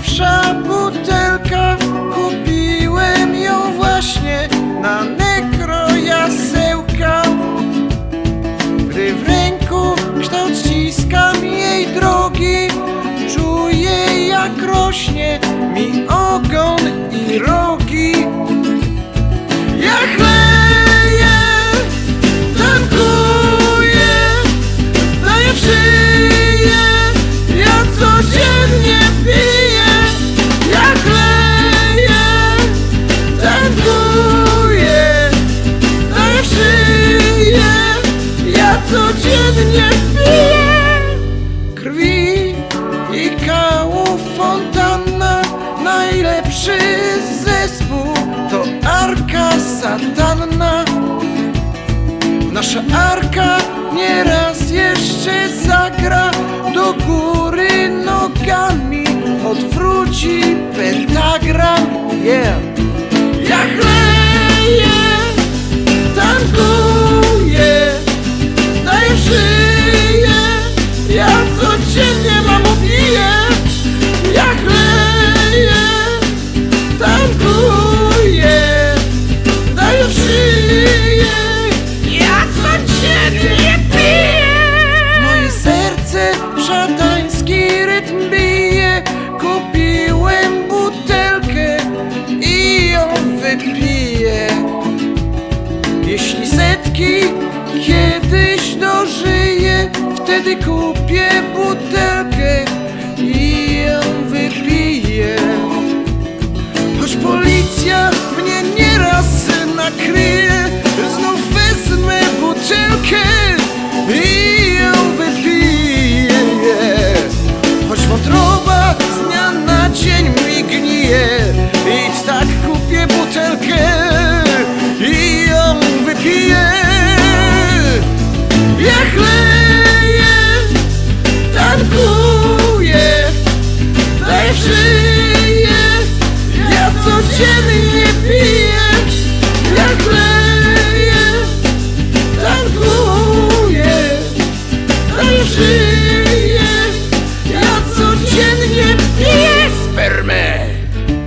zawsze Nasza arka nieraz jeszcze zagra. Do góry nogami Odwróci pentagram, yeah Wtedy kupię butelkę i ją wypiję. Choć policja mnie nieraz nakryje ja codziennie piję Ja chleję, tankuję Daj żyję, ja codziennie piję spermę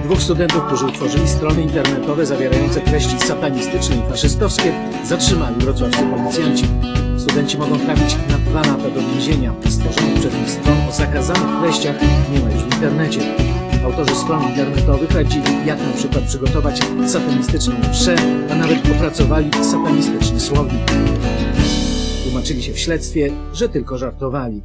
Dwóch studentów, którzy utworzyli strony internetowe zawierające treści satanistyczne i faszystowskie, zatrzymali wrocławscy policjanci. Studenci mogą trafić na dwa lata do więzienia. Stworzonych przez nich stron o zakazanych treściach nie ma już w internecie. Autorzy stron internetowych radzili, jak na przykład przygotować satanistyczną mszę, a nawet opracowali satanistyczny słownik. Tłumaczyli się w śledztwie, że tylko żartowali.